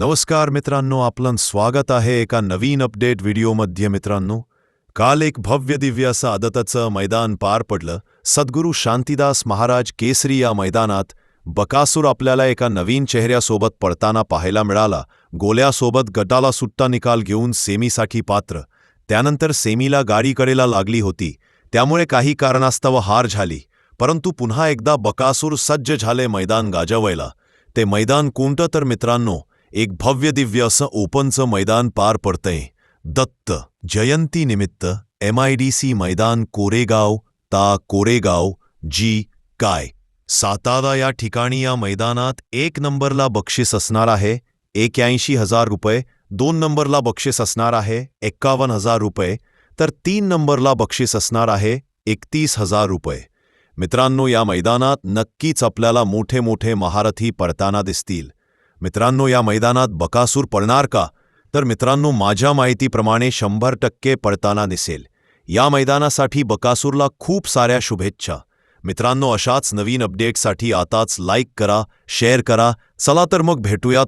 नमस्कार मित्रांनो आपलं स्वागत आहे एका नवीन अपडेट व्हिडिओमध्ये मित्रांनो. काल एक भव्य दिव्य असं आदतचं मैदान पार पडलं. सद्गुरू शांतीदास महाराज केसरी या मैदानात बकासूर आपल्याला एका नवीन चेहऱ्यासोबत पडताना पाहायला मिळाला. गोल्यासोबत गटाला सुट्टा निकाल घेऊन सेमीसाठी पात्र. त्यानंतर सेमीला गाडीकडेला लागली होती. त्यामुळे काही कारणास्तव हार झाली. परंतु पुन्हा एकदा बकासूर सज्ज झाले मैदान गाजवायला. ते मैदान कोणतं तर मित्रांनो एक भव्य दिव्य असं ओपनचं मैदान पार पडतंय. दत्त जयंतीनिमित्त एम आय डी सी मैदान कोरेगाव ता कोरेगाव जी काय. सातारा या ठिकाणी या मैदानात एक नंबरला बक्षीस असणार आहे. एक्याऐंशी हजार रुपये दोन नंबरला बक्षीस असणार आहे. एक्कावन्न हजार रुपये तर तीन नंबरला बक्षीस असणार आहे. एकतीस हजार रुपये. मित्रांनो या मैदानात नक्कीच आपल्याला मोठे मोठे महारथी पडताना दिसतील. मित्रांनो या मैदानात बकासूर पडणार का? तर मित्रांनो माझ्या माहितीप्रमाणे शंभर टक्के पडताना दिसेल. या मैदानासाठी बकासूरला खूप साऱ्या शुभेच्छा. मित्रांनो अशाच नवीन अपडेटसाठी आताच लाईक करा शेअर करा. चला तर मग भेटूयात